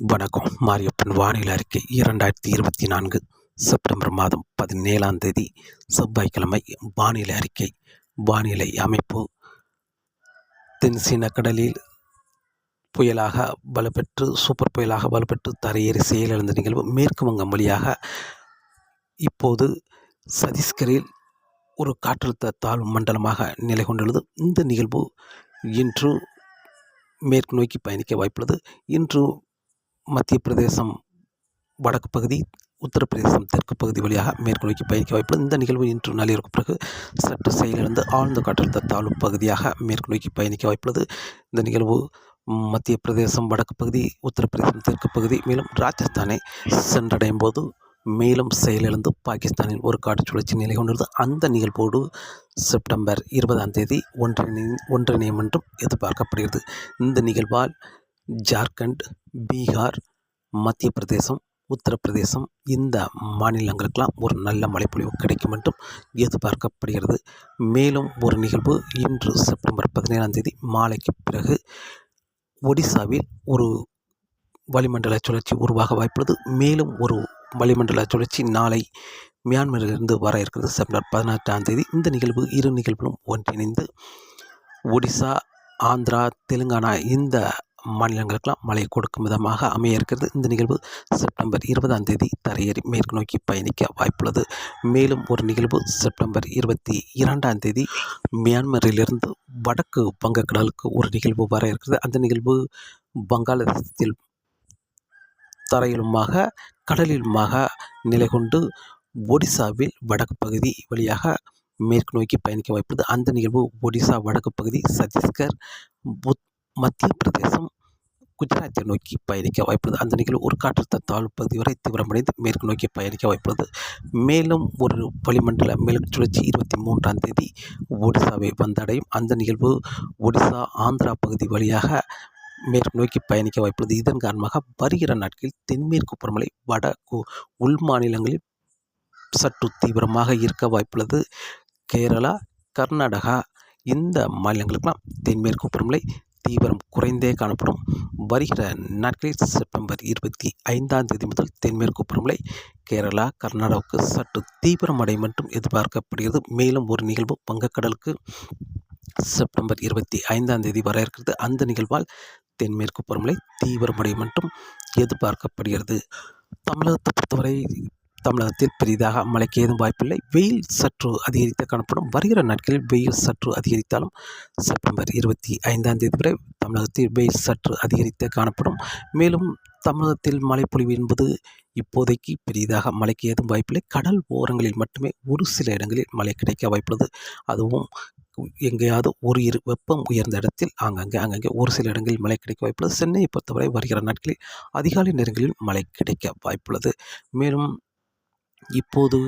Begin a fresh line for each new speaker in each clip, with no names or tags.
வணக்கம். மாரியப்பன் வானிலை அறிக்கை இரண்டாயிரத்தி இருபத்தி நான்கு செப்டம்பர் மாதம் பதினேழாம் தேதி செவ்வாய்க்கிழமை வானிலை அறிக்கை. வானிலை அமைப்பு தென் சீன கடலில் புயலாக வலுப்பெற்று சூப்பர் புயலாக வலுப்பெற்று தரையேறி செயலிழந்த நிகழ்வு மேற்கு வங்கம் வழியாக இப்போது சத்தீஸ்கரில் ஒரு காற்றழுத்த தாழ்வு மண்டலமாக நிலை கொண்டுள்ளது. இந்த நிகழ்வு இன்று மேற்கு நோக்கி பயணிக்க வாய்ப்புள்ளது. இன்று மத்திய பிரதேசம் வடக்கு பகுதி உத்தரப்பிரதேசம் தெற்கு பகுதி வழியாக மேற்கு நோக்கி பயணிக்க வாய்ப்புள்ளது. இந்த நிகழ்வு இன்று நள்ளிரவுக்கு பிறகு சற்று செயலிழந்து ஆழ்ந்த காற்றழுத்த தாழ்வு பகுதியாக மேற்கு நோக்கி பயணிக்க வாய்ப்புள்ளது. இந்த நிகழ்வு மத்திய பிரதேசம் வடக்கு பகுதி உத்தரப்பிரதேசம் தெற்கு பகுதி மேலும் ராஜஸ்தானை சென்றடையும் போது மேலும் செயலிழந்து பாகிஸ்தானில் ஒரு காற்று சுழற்சி நிலை கொண்டுள்ளது அந்த நிகழ்வோடு செப்டம்பர் இருபதாம் தேதி ஒன்றிணை ஒன்றிணையும் என்றும் எதிர்பார்க்கப்படுகிறது. இந்த நிகழ்வால் ஜார்க்கண்ட் பீகார் மத்திய பிரதேசம் உத்தரப்பிரதேசம் இந்த மாநிலங்களுக்கெல்லாம் ஒரு நல்ல மழைப்பொழிவு கிடைக்கும் என்றும் எதிர்பார்க்கப்படுகிறது. மேலும் ஒரு நிகழ்வு இன்று செப்டம்பர் பதினேழாம் தேதி மாலைக்கு பிறகு ஒடிசாவில் ஒரு வளிமண்டல சுழற்சி உருவாக வாய்ப்புள்ளது. மேலும் ஒரு வளிமண்டல சுழற்சி நாளை மியான்மரிலிருந்து வர இருக்கிறது. செப்டம்பர் பதினெட்டாம் தேதி இந்த நிகழ்வு இரு நிகழ்வுகளும் ஒன்றிணைந்து ஒடிசா ஆந்திரா தெலுங்கானா இந்த மாநிலங்களுக்கெல்லாம் மழை கொடுக்கும் விதமாக அமைய இருக்கிறது இந்த நிகழ்வு செப்டம்பர் இருபதாம் தேதி தரையேறி மேற்கு நோக்கி பயணிக்க வாய்ப்புள்ளது. மேலும் ஒரு நிகழ்வு செப்டம்பர் இருபத்தி இரண்டாம் தேதி மியான்மரிலிருந்து வடக்கு வங்கக்கடலுக்கு ஒரு நிகழ்வு வர இருக்கிறது. அந்த நிகழ்வு வங்காளதேசத்தில் தரையிலுமாக கடலிலுமாக நிலை கொண்டு ஒடிசாவில் வடக்கு பகுதி வழியாக மேற்கு நோக்கி பயணிக்க வாய்ப்புள்ளது. அந்த நிகழ்வு ஒடிசா வடக்கு பகுதி சத்தீஸ்கர் மத்திய பிரதேசம் குஜராத்தை நோக்கி பயணிக்க வாய்ப்புள்ளது. அந்த நிகழ்வு ஒரு காற்றழுத்த தாழ்வு பகுதி வரை தீவிரமடைந்து மேற்கு நோக்கி பயணிக்க வாய்ப்புள்ளது. மேலும் ஒரு வளிமண்டல மேலும் சுழற்சி இருபத்தி மூன்றாம் தேதி ஒடிசாவை வந்தடையும். அந்த நிகழ்வு ஒடிசா ஆந்திரா பகுதி வழியாக மேற்கு நோக்கி பயணிக்க வாய்ப்புள்ளது. இதன் காரணமாக வருகிற நாட்களில் தென்மேற்கு பருவமழை வட உள் மாநிலங்களில் சற்று தீவிரமாக இருக்க வாய்ப்புள்ளது. கேரளா கர்நாடகா இந்த மாநிலங்களுக்கெல்லாம் தென்மேற்கு பருவமழை தீவிரம் குறைந்தே காணப்படும். வருகிற நாட்களில் செப்டம்பர் இருபத்தி ஐந்தாம் தேதி முதல் தென்மேற்கு பருவமழை கேரளா கர்நாடகாவுக்கு சற்று தீவிரமடையும் என்றும் எதிர்பார்க்கப்படுகிறது. மேலும் ஒரு நிகழ்வு வங்கக்கடலுக்கு செப்டம்பர் இருபத்தி ஐந்தாம் தேதி வர இருக்கிறது. அந்த நிகழ்வால் தென்மேற்கு பருவமழை தீவிரமடையும் என்றும் எதிர்பார்க்கப்படுகிறது. தமிழகத்தை பொறுத்தவரை தமிழகத்தில் பெரிதாக மழைக்கு ஏதும் வாய்ப்பில்லை. வெயில் சற்று அதிகரித்து காணப்படும். வருகிற நாட்களில் வெயில் சற்று அதிகரித்தாலும் செப்டம்பர் இருபத்தி ஐந்தாம் தேதி வரை தமிழகத்தில் வெயில் சற்று அதிகரித்து காணப்படும். மேலும் தமிழகத்தில் மழைப்பொழிவு என்பது இப்போதைக்கு பெரிதாக மழைக்கு ஏதும் வாய்ப்பில்லை. கடல் ஓரங்களில் மட்டுமே ஒரு சில இடங்களில் மழை கிடைக்க வாய்ப்புள்ளது. அதுவும் எங்கேயாவது ஒரு இரு வெப்பம் உயர்ந்த இடத்தில் ஆங்காங்கே அங்கங்கே ஒரு சில இடங்களில் மழை கிடைக்க வாய்ப்புள்ளது. சென்னையை பொறுத்தவரை வருகிற நாட்களில் அதிகாலை நேரங்களில் மழை கிடைக்க வாய்ப்புள்ளது. மேலும் இப்போது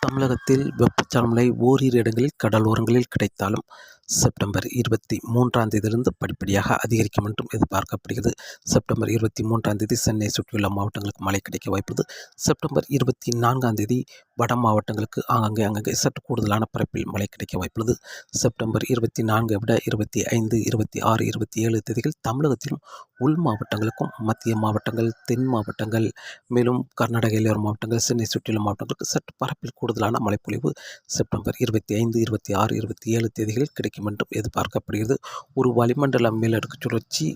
தமிழகத்தில் வெப்பச்சலமழை ஓரிரு இடங்களில் கடலோரங்களில் கிடைத்தாலும் செப்டம்பர் இருபத்தி மூன்றாம் தேதியிலிருந்து படிப்படியாக அதிகரிக்கும் என்றும் எதிர்பார்க்கப்படுகிறது. செப்டம்பர் இருபத்தி மூன்றாம் தேதி சென்னை சுற்றியுள்ள மாவட்டங்களுக்கு மழை கிடைக்க வாய்ப்புள்ளது. செப்டம்பர் இருபத்தி நான்காம் தேதி வட மாவட்டங்களுக்கு ஆங்காங்கே அங்கங்கே சற்று கூடுதலான பரப்பில் மழை கிடைக்க வாய்ப்புள்ளது. செப்டம்பர் இருபத்தி நான்கை விட இருபத்தி ஐந்து இருபத்தி ஆறு இருபத்தி ஏழு தேதிகள் தமிழகத்திலும் உள் மாவட்டங்களுக்கும் மத்திய மாவட்டங்கள் தென் மாவட்டங்கள் மேலும் கர்நாடக எல்லையோர மாவட்டங்கள் சென்னை சுற்றியுள்ள மாவட்டங்களுக்கு சற்று பரப்பில் கூடுதலான மழைப்பொழிவு செப்டம்பர் இருபத்தி ஐந்து இருபத்தி ஆறு இருபத்தி ஏழு தேதிகளில் கிடைக்கும் என்றும் எதிர்பார்க்கப்படுகிறது. ஒரு வளிமண்டல மேலடுக்கு சுழற்சி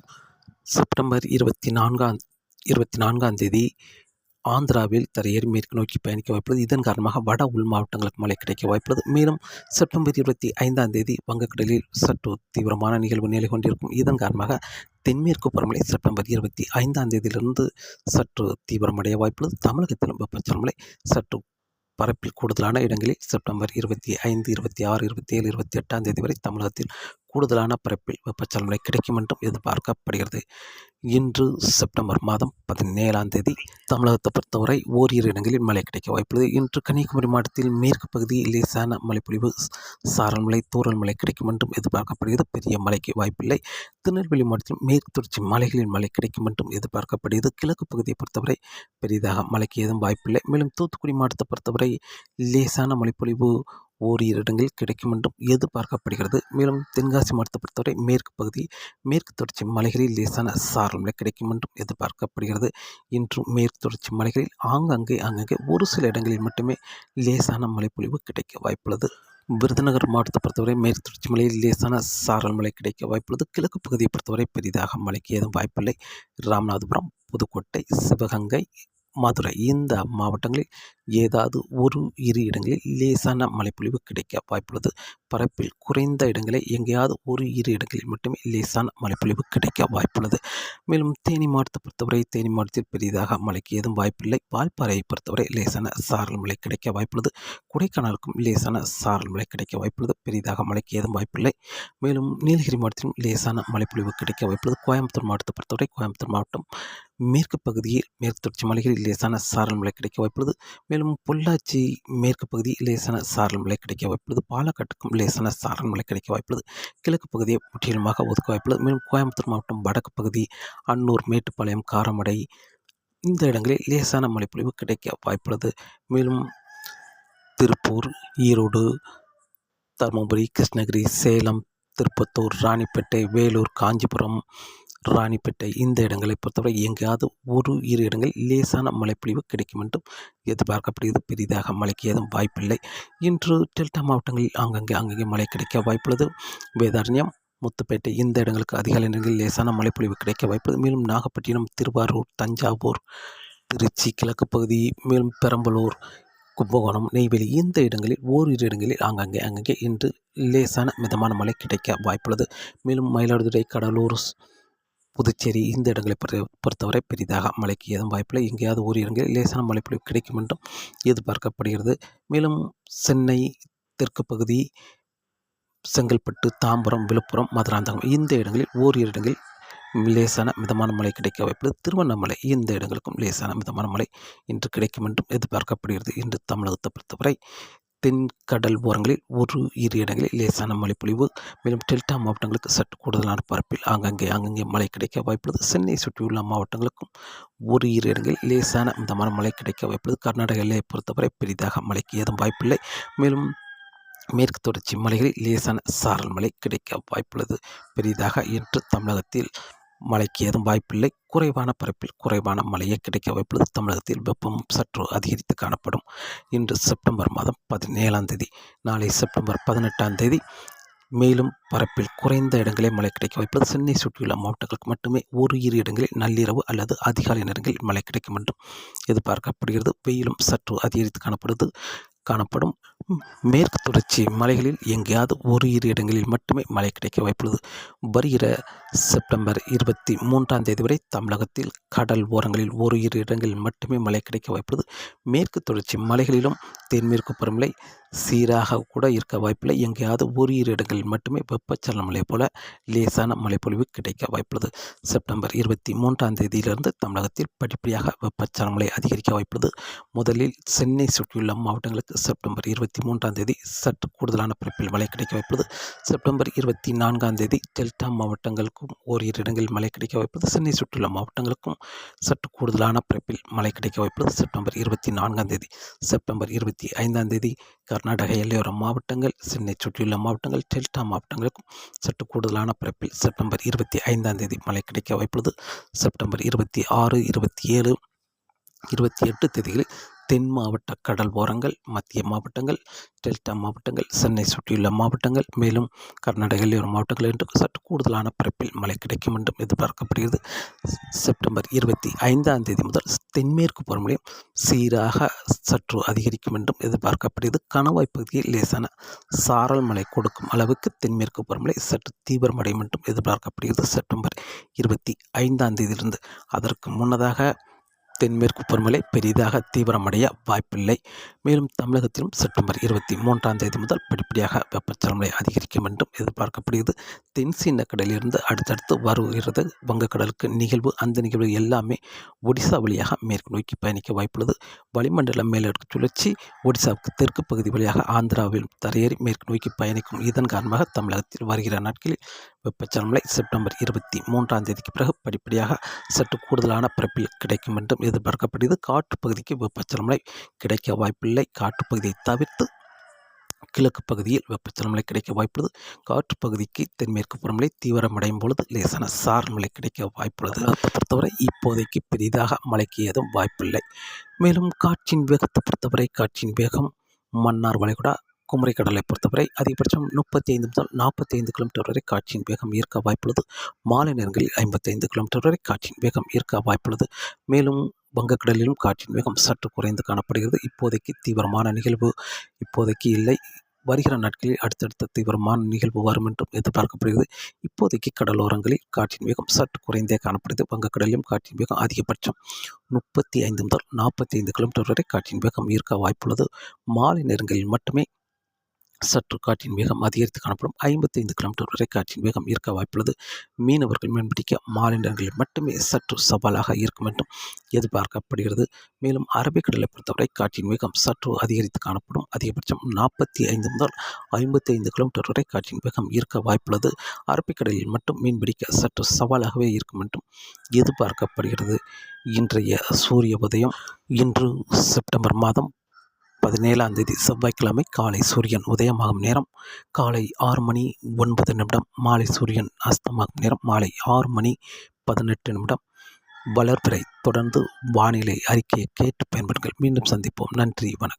செப்டம்பர் இருபத்தி நான்காம் இருபத்தி நான்காம் தேதி ஆந்திராவில் தரையேறி மேற்கு நோக்கி பயணிக்க வாய்ப்புள்ளது. இதன் காரணமாக வட உள் மாவட்டங்களுக்கு மழை கிடைக்க வாய்ப்புள்ளது. மேலும் செப்டம்பர் இருபத்தி ஐந்தாம் தேதி வங்கக்கடலில் சற்று தீவிரமான நிகழ்வு நிலை கொண்டிருக்கும். இதன் காரணமாக தென்மேற்கு பருவமழை செப்டம்பர் இருபத்தி ஐந்தாம் தேதியிலிருந்து சற்று தீவிரமடைய வாய்ப்புள்ளது. தமிழகத்திலும் வெப்பச்சலமழை சற்று பரப்பில் கூடுதலான இடங்களில் செப்டம்பர் இருபத்தி ஐந்து இருபத்தி ஆறு இருபத்தி ஏழு இருபத்தி எட்டாம் தேதி வரை தமிழகத்தில் கூடுதலான பரப்பில் வெப்பச்சலமழை கிடைக்கும் என்றும் எதிர்பார்க்கப்படுகிறது. இன்று செப்டம்பர் மாதம் பதினேழாம் தேதி தமிழகத்தை பொறுத்தவரை ஓரிரு இடங்களில் மழை கிடைக்க வாய்ப்புள்ளது. இன்று கன்னியாகுமரி மாவட்டத்தில் மேற்கு பகுதியில் லேசான மழைப்பொழிவு சாரல் மழை தூரல் மழை கிடைக்கும் என்றும் எதிர்பார்க்கப்படுகிறது. பெரிய மழைக்கு வாய்ப்பில்லை. திருநெல்வேலி மாவட்டத்தில் மேற்கு தொடர்ச்சி மலைகளில் மழை கிடைக்கும் என்றும் எதிர்பார்க்கப்படுகிறது. கிழக்கு பகுதியை பொறுத்தவரை பெரிதாக மழைக்கு ஏதும் வாய்ப்பில்லை. மேலும் தூத்துக்குடி மாவட்டத்தை பொறுத்தவரை லேசான மழைப்பொழிவு ஓரிரு இடங்களில் கிடைக்கும் என்றும் எதிர்பார்க்கப்படுகிறது. மேலும் தென்காசி மாவட்டத்தை பொறுத்தவரை மேற்கு பகுதி மேற்கு தொடர்ச்சி மலைகளில் லேசான சாரல் மழை கிடைக்கும் என்றும் எதிர்பார்க்கப்படுகிறது. இன்றும் மேற்கு தொடர்ச்சி மலைகளில் ஆங்காங்கே ஆங்காங்கே ஒரு சில இடங்களில் மட்டுமே லேசான மழைப்பொழிவு கிடைக்க வாய்ப்புள்ளது. விருதுநகர் மாவட்டத்தை பொறுத்தவரை மேற்கு தொடர்ச்சி மலையில் லேசான சாரல் மழை கிடைக்க வாய்ப்புள்ளது. கிழக்கு பகுதியை பொறுத்தவரை பெரிதாக மழைக்கு ஏதும் வாய்ப்பில்லை. ராமநாதபுரம் புதுக்கோட்டை சிவகங்கை மதுரை. இந்த மாவட்டங்களில் ஏதாவது ஒரு இரு இடங்களில் லேசான மழைப்பொழிவு கிடைக்க வாய்ப்புள்ளது. பரப்பில் குறைந்த இடங்களில் எங்கேயாவது ஒரு இரு இடங்களில் மட்டுமே லேசான மழைப்பொழிவு கிடைக்க வாய்ப்புள்ளது. மேலும் தேனி மாவட்டத்தை பொறுத்தவரை தேனி மாவட்டத்தில் பெரிதாக மழைக்கு ஏதும் வாய்ப்பில்லை. வால்பாறையை பொறுத்தவரை லேசான சாரல் மழை கிடைக்க வாய்ப்புள்ளது. கொடைக்கானலுக்கும் லேசான சாரல் மழை கிடைக்க வாய்ப்புள்ளது. பெரிதாக மழைக்கு ஏதும் வாய்ப்பில்லை. மேலும் நீலகிரி மாவட்டத்திலும் லேசான மழைப்பொழிவு கிடைக்க வாய்ப்புள்ளது. கோயம்புத்தூர் மாவட்டத்தை பொறுத்தவரை கோயம்புத்தூர் மாவட்டம் மேற்கு பகுதியில் மேற்கு தொடர்ச்சி மலைகளில் லேசான சாரல் மழை கிடைக்க வாய்ப்புள்ளது. மேலும் பொள்ளாச்சி மேற்கு பகுதி லேசான சாரல் மழை கிடைக்க வாய்ப்புள்ளது. பாலக்காட்டுக்கும் லேசான சாரல் மழை கிடைக்க வாய்ப்புள்ளது. கிழக்கு பகுதியை முற்றிலுமாக ஒதுக்க வாய்ப்புள்ளது. மேலும் கோயம்புத்தூர் மாவட்டம் வடக்கு பகுதி அன்னூர் மேட்டுப்பாளையம் காரமடை இந்த இடங்களில் லேசான மழைப்பொழிவு கிடைக்க வாய்ப்புள்ளது. மேலும் திருப்பூர் ஈரோடு தருமபுரி கிருஷ்ணகிரி சேலம் திருப்பத்தூர் ராணிப்பேட்டை வேலூர் காஞ்சிபுரம் ராணிப்பேட்டை இந்த இடங்களை பொறுத்தவரை எங்கேயாவது ஒரு இரு இடங்களில் லேசான மழைப்பொழிவு கிடைக்கும் என்றும் எதிர்பார்க்கப்படுகிறது. பெரிதாக மழைக்கு ஏதும் வாய்ப்பில்லை. இன்று டெல்டா மாவட்டங்களில் ஆங்கங்கே அங்கங்கே மழை கிடைக்க வாய்ப்புள்ளது. வேதாரண்யம் முத்துப்பேட்டை இந்த இடங்களுக்கு அதிகாலை நேரங்களில் லேசான மழைப்பொழிவு கிடைக்க வாய்ப்புள்ளது மேலும் நாகப்பட்டினம் திருவாரூர் தஞ்சாவூர் திருச்சி கிழக்கு பகுதி மேலும் பெரம்பலூர் கும்பகோணம் நெய்வேலி இந்த இடங்களில் ஓரிரு இடங்களில் ஆங்காங்கே அங்கங்கே இன்று லேசான மிதமான மழை கிடைக்க வாய்ப்புள்ளது. மேலும் மயிலாடுதுறை கடலூர் புதுச்சேரி இந்த இடங்களை பொறுத்தவரை பெரிதாக மழைக்கு ஏதும் வாய்ப்பில்லை. எங்கேயாவது ஒரு இடங்களில் லேசான மழைப்பொழிவு கிடைக்கும் என்றும் எதிர்பார்க்கப்படுகிறது. மேலும் சென்னை தெற்கு பகுதி செங்கல்பட்டு தாம்பரம் விழுப்புரம் மதுராந்தகம் இந்த இடங்களில் ஓரிரு இடங்களில் லேசான மிதமான மழை கிடைக்க வாய்ப்புள்ளது திருவண்ணாமலை இந்த இடங்களுக்கும் லேசான மிதமான மழை இன்று கிடைக்கும் என்றும் எதிர்பார்க்கப்படுகிறது. இன்று தமிழகத்தை பொறுத்தவரை தென்கடல் ஓரங்களில் ஒரு இரு இடங்களில் லேசான மழைப்பொழிவு. மேலும் டெல்டா மாவட்டங்களுக்கு சற்று கூடுதலான பரப்பில் ஆங்காங்கே அங்கங்கே மழை கிடைக்க வாய்ப்புள்ளது. சென்னை சுற்றியுள்ள மாவட்டங்களுக்கும் ஒரு இரு இடங்களில் லேசான மிதமான மழை கிடைக்க வாய்ப்புள்ளது. கர்நாடக எல்லையை பொறுத்தவரை பெரிதாக மழைக்கு ஏதும் வாய்ப்பில்லை. மேலும் மேற்கு தொடர்ச்சி மலைகளில் லேசான சாரல் மழை கிடைக்க வாய்ப்புள்ளது. பெரிதாக இன்று தமிழகத்தில் மழைக்கு ஏதும் வாய்ப்பில்லை. குறைவான பரப்பில் குறைவான மழையே கிடைக்க வாய்ப்புள்ளது தமிழகத்தில் வெப்பம் சற்று அதிகரித்து காணப்படும். இன்று செப்டம்பர் மாதம் பதினேழாம் தேதி நாளை செப்டம்பர் பதினெட்டாம் தேதி. மேலும் பரப்பில் குறைந்த இடங்களில் மழை கிடைக்க வாய்ப்பது சென்னை சுற்றியுள்ள மாவட்டங்களுக்கு மட்டுமே ஒரு இரு இடங்களில் நள்ளிரவு அல்லது அதிகாலை நேரங்களில் மழை கிடைக்கும் என்றும் எதிர்பார்க்கப்படுகிறது. வெயிலும் சற்று அதிகரித்து காணப்படுது காணப்படும். மேற்கு தொடர்ச்சி மலைகளில் எங்கேயாவது ஒரு இரு இடங்களில் மட்டுமே மழை கிடைக்க வாய்ப்புள்ளது. வருகிற செப்டம்பர் இருபத்தி மூன்றாம் தேதி வரை தமிழகத்தில் கடல் ஓரங்களில் ஒரு இரு இடங்களில் மட்டுமே மழை கிடைக்க வாய்ப்புள்ளது. மேற்கு தொடர்ச்சி மலைகளிலும் தென்மேற்கு பருவமழை சீராக கூட இருக்க வாய்ப்பில்லை. எங்கேயாவது ஓரிரு இடங்களில் மட்டுமே வெப்பச்சலன மழை போல லேசான மழைப்பொழிவு கிடைக்க வாய்ப்புள்ளது. செப்டம்பர் இருபத்தி மூன்றாம் தேதியிலிருந்து தமிழகத்தில் படிப்படியாக வெப்பச்சலன மழை அதிகரிக்க வாய்ப்புள்ளது. முதலில் சென்னை சுற்றியுள்ள மாவட்டங்களுக்கு செப்டம்பர் இருபத்தி மூன்றாம் தேதி சற்று கூடுதலான பரப்பில் மழை கிடைக்க வாய்ப்புள்ளது. செப்டம்பர் இருபத்தி நான்காம் தேதி டெல்டா மாவட்டங்களுக்கும் ஓரிரு இடங்களில் மழை கிடைக்க வாய்ப்புள்ளது. சென்னை சுற்றியுள்ள மாவட்டங்களுக்கும் சற்று கூடுதலான பரப்பில் மழை கிடைக்க வாய்ப்புள்ளது. செப்டம்பர் இருபத்தி நான்காம் தேதி செப்டம்பர் இருபத்தி ஐந்தாம் தேதி கர்நாடக எல்லையோர மாவட்டங்கள் சென்னை சுற்றியுள்ள மாவட்டங்கள் டெல்டா மாவட்டங்களுக்கும் சற்று கூடுதலான பிறப்பில் செப்டம்பர் இருபத்தி ஐந்தாம் தேதி மழை கிடைக்க வாய்ப்புள்ளது. செப்டம்பர் இருபத்தி ஆறு இருபத்தி ஏழு இருபத்தி எட்டு தேதிகளில் தென் மாவட்ட கடல் ஓரங்கள் மத்திய மாவட்டங்கள் டெல்டா மாவட்டங்கள் சென்னை சுற்றியுள்ள மாவட்டங்கள் மேலும் கர்நாடக எல்லையோர மாவட்டங்கள் என்று சற்று கூடுதலான பரப்பில் மழை கிடைக்கும் என்றும் எதிர்பார்க்கப்படுகிறது. செப்டம்பர் இருபத்தி ஐந்தாம் தேதி முதல் தென்மேற்கு பருவமழையும் சீராக சற்று அதிகரிக்கும் என்றும் எதிர்பார்க்கப்படுகிறது. கணவாய் பகுதியில் லேசான சாரல் மழை கொடுக்கும் அளவுக்கு தென்மேற்கு பருவமழை சற்று தீவிரமடையும் என்றும் எதிர்பார்க்கப்படுகிறது. செப்டம்பர் இருபத்தி ஐந்தாம் தேதியிலிருந்து அதற்கு முன்னதாக தென்மேற்கு பருவமழை பெரிதாக தீவிரமடைய வாய்ப்பில்லை. மேலும் தமிழகத்திலும் செப்டம்பர் இருபத்தி மூன்றாம் தேதி முதல் படிப்படியாக வெப்பச்சலமழை அதிகரிக்கும் என்றும் எதிர்பார்க்கப்படுகிறது. தென் சீன கடலிலிருந்து அடுத்தடுத்து வருகிறது. வங்கக்கடலுக்கு நிகழ்வு அந்த நிகழ்வு எல்லாமே ஒடிசா வழியாக மேற்கு நோக்கி பயணிக்க வாய்ப்புள்ளது. வளிமண்டல மேலடுக்கு சுழற்சி ஒடிசாவுக்கு தெற்கு பகுதி வழியாக ஆந்திராவில் தரையேறி மேற்கு நோக்கி பயணிக்கும் இதன் காரணமாக தமிழகத்தில் வருகிற நாட்களில் வெப்பச்சலமலை செப்டம்பர் இருபத்தி மூன்றாம் தேதிக்கு பிறகு படிப்படியாக சற்று கூடுதலான பரப்பில் கிடைக்கும் என்றும் எதிர்பார்க்கப்படுகிறது. காற்று பகுதிக்கு வெப்பச்சலமழை கிடைக்க வாய்ப்பில்லை. காற்று பகுதியை தவிர்த்து கிழக்கு பகுதியில் வெப்பச்சலன மழை கிடைக்க வாய்ப்புள்ளது. காற்று பகுதிக்கு தென்மேற்கு புறமழை தீவிரமடையும் பொழுது லேசான சாரல் மழை கிடைக்க வாய்ப்புள்ளது. அதை பொறுத்தவரை இப்போதைக்கு பெரிதாக மழைக்கு ஏதும் வாய்ப்பில்லை. மேலும் காற்றின் வேகத்தை பொறுத்தவரை காற்றின் வேகம் மன்னார் வளைகுடா குமரி கடலை பொறுத்தவரை அதிகபட்சம் முப்பத்தி ஐந்து முதல் நாற்பத்தி ஐந்து கிலோமீட்டர் வரை காற்றின் வேகம் ஈர்க்க வாய்ப்புள்ளது. மாலை நேரங்களில் ஐம்பத்தி ஐந்து கிலோமீட்டர் வரை காற்றின் வேகம் ஈர்க்க வாய்ப்புள்ளது. மேலும் வங்கக்கடலிலும் காற்றின் வேகம் சற்று குறைந்து காணப்படுகிறது. இப்போதைக்கு தீவிரமான நிகழ்வு இப்போதைக்கு இல்லை. வருகிற நாட்களில் அடுத்தடுத்த தீவிரமான நிகழ்வு வரும் என்றும் எதிர்பார்க்கப்படுகிறது. இப்போதைக்கு கடலோரங்களில் காற்றின் வேகம் சற்று குறைந்தே காணப்படுகிறது. வங்கக்கடலிலும் காற்றின் வேகம் அதிகபட்சம் முப்பத்தி ஐந்து முதல் நாற்பத்தி ஐந்து கிலோமீட்டர் வரை காற்றின் வேகம் ஈர்க்க வாய்ப்புள்ளது. மாலை நேரங்களில் மட்டுமே சற்று காற்றின் வேகம் அதிகரித்து காணப்படும். ஐம்பத்தைந்து கிலோமீட்டர் வரை காற்றின் வேகம் இருக்க வாய்ப்புள்ளது. மீனவர்கள் மீன்பிடிக்க மாலை நேரங்களில் மட்டுமே சற்று சவாலாக இருக்கும் என்றும் எதிர்பார்க்கப்படுகிறது. மேலும் அரபிக்கடலை பொறுத்தவரை காற்றின் வேகம் சற்று அதிகரித்து காணப்படும். அதிகபட்சம் நாற்பத்தி ஐந்து முதல் ஐம்பத்தி ஐந்து கிலோமீட்டர் வரை காற்றின் வேகம் இருக்க வாய்ப்புள்ளது. அரபிக்கடலில் மட்டும் மீன்பிடிக்க சற்று சவாலாகவே இருக்கும் என்றும் எதிர்பார்க்கப்படுகிறது. இன்றைய சூரிய உதயம் இன்று செப்டம்பர் மாதம் பதினேழாம் தேதி செவ்வாய்க்கிழமை காலை சூரியன் உதயமாகும் நேரம் காலை ஆறு மணி ஒன்பது நிமிடம் மாலை சூரியன் அஸ்தமாகும் நேரம் மாலை ஆறு மணி பதினெட்டு நிமிடம். வளர்பிறை தொடர்ந்து வானிலை அறிக்கையை கேட்டு பயன்படுங்கள் மீண்டும் சந்திப்போம். நன்றி வணக்கம்.